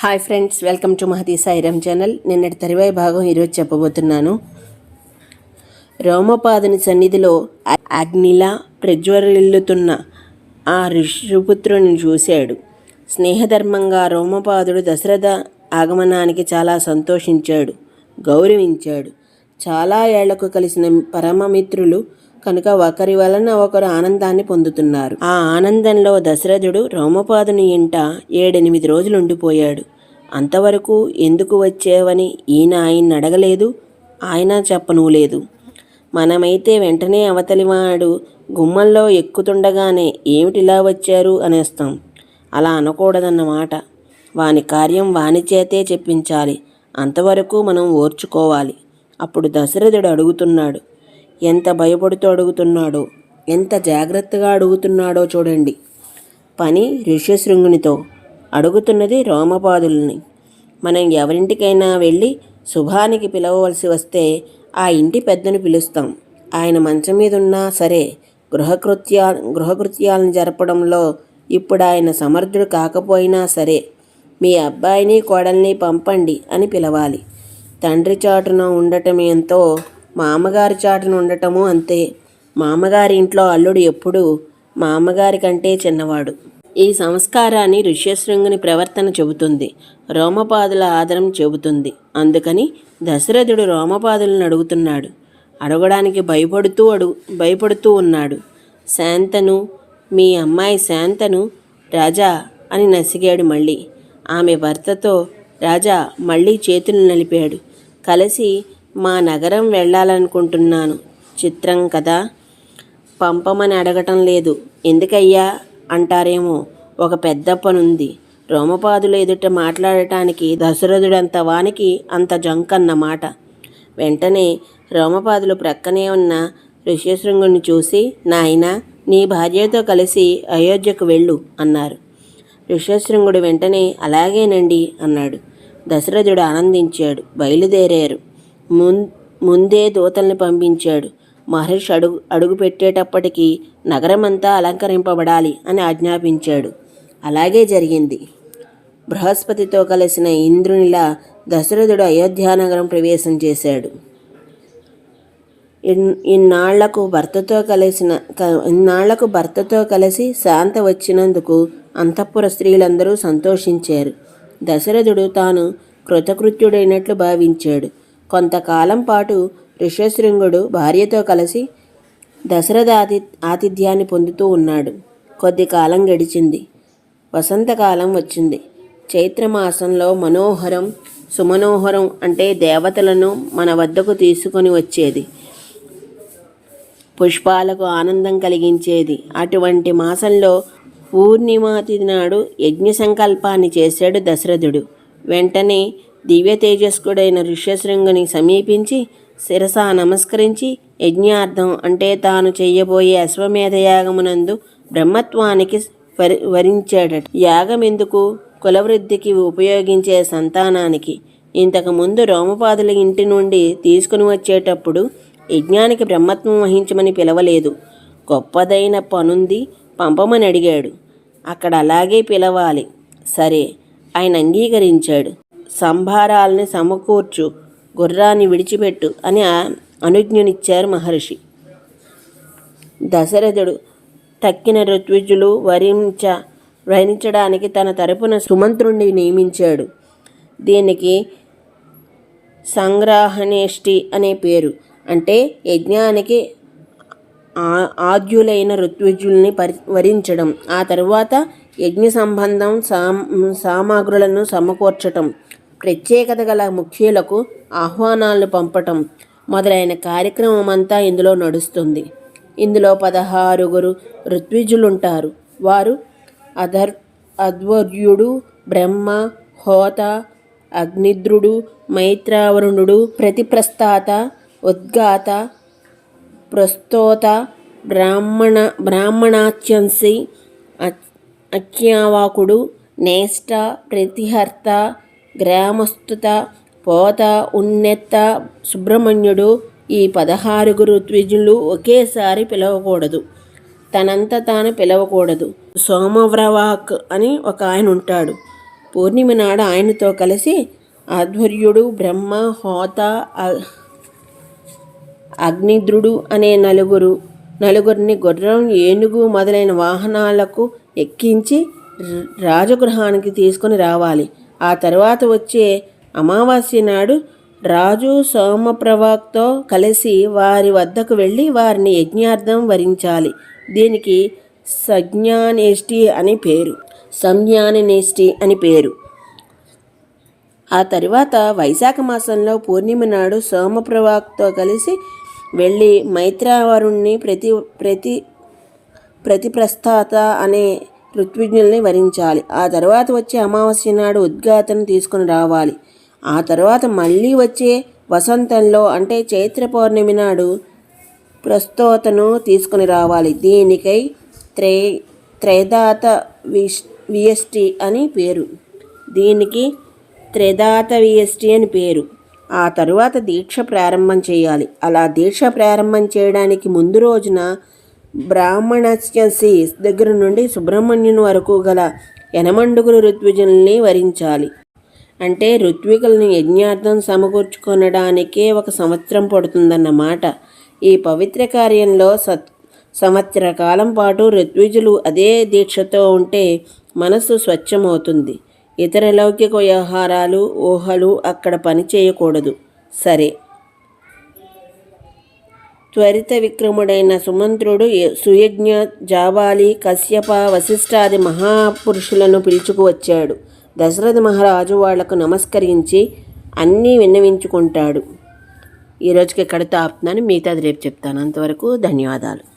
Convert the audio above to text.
Hi friends welcome to Mahadi Sairam channel నిన్నటి తరువాయి భాగం ఈరోజు చెప్పబోతున్నాను. రోమపాదుని సన్నిధిలో అగ్నిలా ప్రజ్వరిల్లుతున్న ఆ ఋషిపుత్రుని చూశాడు. స్నేహధర్మంగా రోమపాదుడు దశరథ ఆగమనానికి చాలా సంతోషించాడు గౌరవించాడు. చాలా ఏళ్ళకు కలిసిన పరమమిత్రులు కనుక ఒకరి వలన ఒకరు ఆనందాన్ని పొందుతున్నారు. ఆ ఆనందంలో దశరథుడు రోమపాదుని ఇంట ఏడెనిమిది రోజులు ఉండిపోయాడు. అంతవరకు ఎందుకు వచ్చావని ఈయన ఆయన్ని అడగలేదు ఆయన చెప్పనూలేదు. మనమైతే వెంటనే అవతలివాడు గుమ్మంలో ఎక్కుతుండగానే ఏమిటిలా వచ్చారు అనేస్తాం. అలా అనకూడదన్నమాట. వాని కార్యం వాని చేతే చెప్పించాలి. అంతవరకు మనం ఓర్చుకోవాలి. అప్పుడు దశరథుడు అడుగుతున్నాడు. ఎంత భయపడుతూ అడుగుతున్నాడో ఎంత జాగ్రత్తగా అడుగుతున్నాడో చూడండి. పని ఋష్యశృంగునితో అడుగుతున్నది రోమపాదుల్ని. మనం ఎవరింటికైనా వెళ్ళి శుభానికి పిలవవలసి వస్తే ఆ ఇంటి పెద్దను పిలుస్తాం. ఆయన మంచం మీద ఉన్నా సరే గృహకృత్యా గృహకృత్యాలను జరపడంలో ఇప్పుడు ఆయన సమర్థుడు కాకపోయినా సరే మీ అబ్బాయిని కోడల్ని పంపండి అని పిలవాలి. తండ్రి చాటున ఉండటం ఎంతో మామగారి చాటున ఉండటము అంతే. మామగారి ఇంట్లో అల్లుడు ఎప్పుడూ మామగారి కంటే చిన్నవాడు. ఈ సంస్కారాన్ని ఋష్యశృంగుని ప్రవర్తన చెబుతుంది. రోమపాదుల ఆదరం చెబుతుంది. అందుకని దశరథుడు రోమపాదులను అడుగుతున్నాడు. అడగడానికి భయపడుతూ అడుగు భయపడుతూ ఉన్నాడు. శాంతను మీ అమ్మాయి శాంతను రాజా అని నసిగాడు మళ్ళీ. ఆమె భర్తతో రాజా మళ్ళీ చేతులు నలిపాడు. కలిసి మా నగరం వెళ్ళాలనుకుంటున్నాను. చిత్రం కదా? పంపమని అడగటం లేదు. ఎందుకయ్యా? అంటారేమో. ఒక పెద్ద పనుంది రోమపాదుల ఎదుట మాట్లాడటానికి దశరథుడంత వానికి అంత జంకన్న మాట వెంటనే రోమపాదులు ప్రక్కనే ఉన్న ఋష్యశృంగుని చూసి నాయనా నీ భార్యతో కలిసి అయోధ్యకు వెళ్ళు అన్నారు. ఋష్యశృంగుడు వెంటనే అలాగేనండి అన్నాడు. దశరథుడు ఆనందించాడు. బయలుదేరారు. ముం ముందే దూతల్ని పంపించాడు. మహర్షి అడుగు అడుగుపెట్టేటప్పటికీ నగరమంతా అలంకరింపబడాలి అని ఆజ్ఞాపించాడు. అలాగే జరిగింది. బృహస్పతితో కలిసిన ఇంద్రునిలా దశరథుడు అయోధ్యానగరం ప్రవేశం చేశాడు. ఇన్- ఇన్నాళ్ళకు భర్తతో కలిసిన ఇన్నాళ్ళకు భర్తతో కలిసి శాంత వచ్చినందుకు అంతఃపుర స్త్రీలందరూ సంతోషించారు. దశరథుడు తాను కృతకృత్యుడైనట్లు భావించాడు. కొంతకాలం పాటు ఋష్యశృంగుడు భార్యతో కలిసి దశరథ ఆతి ఆతిథ్యాన్ని పొందుతూ ఉన్నాడు. కొద్ది కాలం గడిచింది. వసంతకాలం వచ్చింది. చైత్రమాసంలో మనోహరం సుమనోహరం అంటే దేవతలను మన వద్దకు తీసుకొని వచ్చేది. పుష్పాలకు ఆనందం కలిగించేది. అటువంటి మాసంలో పూర్ణిమాతి నాడు యజ్ఞ సంకల్పాన్ని చేశాడు దశరథుడు. వెంటనే దివ్య తేజస్కుడైన ఋష్యశృంగుని సమీపించి శిరస నమస్కరించి యజ్ఞార్థం అంటే తాను చెయ్యబోయే అశ్వమేధయాగమునందు బ్రహ్మత్వానికి వరి వరించాడట. యాగం ఎందుకు కులవృద్ధికి ఉపయోగించే సంతానానికి. ఇంతకుముందు రోమపాదుల ఇంటి నుండి తీసుకుని వచ్చేటప్పుడు యజ్ఞానికి బ్రహ్మత్వం వహించమని పిలవలేదు. గొప్పదైన పనుంది పంపమని అడిగాడు. అక్కడ అలాగే పిలవాలి. సరే ఆయన అంగీకరించాడు. సంభారాల్ని సమకూర్చు. గుర్రాన్ని విడిచిపెట్టు అని అనుజ్ఞనిచ్చారు మహర్షి. దశరథుడు తక్కిన ఋత్విజులు వరించ వరించడానికి తన తరపున సుమంత్రుణ్ణి నియమించాడు. దీనికి సంగ్రహణేష్టి అనే పేరు. అంటే యజ్ఞానికి ఆ- ఆద్యులైన ఋత్విజుల్ని పరి వరించడం. ఆ తరువాత యజ్ఞ సంబంధం సాం సామాగ్రులను సమకూర్చటం. ప్రత్యేకత గల ముఖ్యులకు ఆహ్వానాలు పంపటం మొదలైన కార్యక్రమం అంతా ఇందులో నడుస్తుంది. ఇందులో పదహారుగురు ఋత్విజులుంటారు. వారు అధర్ అధ్వర్యుడు బ్రహ్మ హోత అగ్నిద్రుడు మైత్రావరుణుడు ప్రతిప్రస్తాత ఉద్గాత ప్రస్తోత బ్రాహ్మణ బ్రాహ్మణాత్యంసి అఖ్యావాకుడు నేష్ట ప్రతిహర్త గ్రామస్తుత పోత ఉన్నెత్త సుబ్రహ్మణ్యుడు ఈ పదహారుగురు ద్విజులు ఒకేసారి పిలవకూడదు. తనంత తాను పిలవకూడదు. సోమవ్రవాక్ అని ఒక ఆయన ఉంటాడు పూర్ణిమ నాడు ఆయనతో కలిసి ఆధ్వర్యుడు బ్రహ్మ హోత అగ్నిద్రుడు అనే నలుగురు నలుగురిని గుర్రం ఏనుగు మొదలైన వాహనాలకు ఎక్కించి రాజగృహానికి తీసుకొని రావాలి. ఆ తర్వాత వచ్చే అమావాస్య నాడు రాజు సోమప్రభాక్తో కలిసి వారి వద్దకు వెళ్ళి వారిని యజ్ఞార్థం వరించాలి. దీనికి సజ్ఞానేష్టి అని పేరు. సంజ్ఞాననేష్టి అని పేరు. ఆ తరువాత వైశాఖ మాసంలో పూర్ణిమ నాడు సోమప్రభాక్తో కలిసి వెళ్ళి మైత్రావరుణ్ణి ప్రతి ప్రతి ప్రతిప్రస్థాత అనే ఋత్విజ్ఞుల్ని వరించాలి. ఆ తర్వాత వచ్చే అమావాస్య నాడు ఉద్గాతను తీసుకుని రావాలి. ఆ తర్వాత మళ్ళీ వచ్చే వసంతంలో అంటే చైత్ర పౌర్ణమి నాడు ప్రస్తోతను తీసుకుని రావాలి. దీనికై త్రే త్రైదాత విష్ విఎస్టి అని పేరు. దీనికి త్రిదాత విఎస్టి అని పేరు. ఆ తరువాత దీక్ష ప్రారంభం చేయాలి. అలా దీక్ష ప్రారంభం చేయడానికి ముందు రోజున బ్రాహ్మణస్యసి దగ్గర నుండి సుబ్రహ్మణ్యుని వరకు గల యనమండుగురు ఋత్విజుల్ని వరించాలి. అంటే ఋత్వికులను యజ్ఞార్థం సమకూర్చుకొనడానికే ఒక సంవత్సరం పడుతుందన్నమాట. ఈ పవిత్ర కార్యంలో సత్ సంవత్సర కాలం పాటు ఋత్విజులు అదే దీక్షతో ఉంటే మనసు స్వచ్ఛమవుతుంది. ఇతర లౌకిక వ్యవహారాలు ఊహలు అక్కడ పని చేయకూడదు. సరే. త్వరిత విక్రముడైన సుమంత్రుడు సుయజ్ఞ జాబాలి కశ్యప వశిష్ఠాది మహాపురుషులను పిలుచుకు వచ్చాడు. దశరథ మహారాజు వాళ్ళకు నమస్కరించి అన్నీ విన్నవించుకుంటాడు. ఈరోజుకి రోజుకి ఎక్కడ ఆపుతున్నాను. మిగతాది రేపు చెప్తాను. అంతవరకు ధన్యవాదాలు.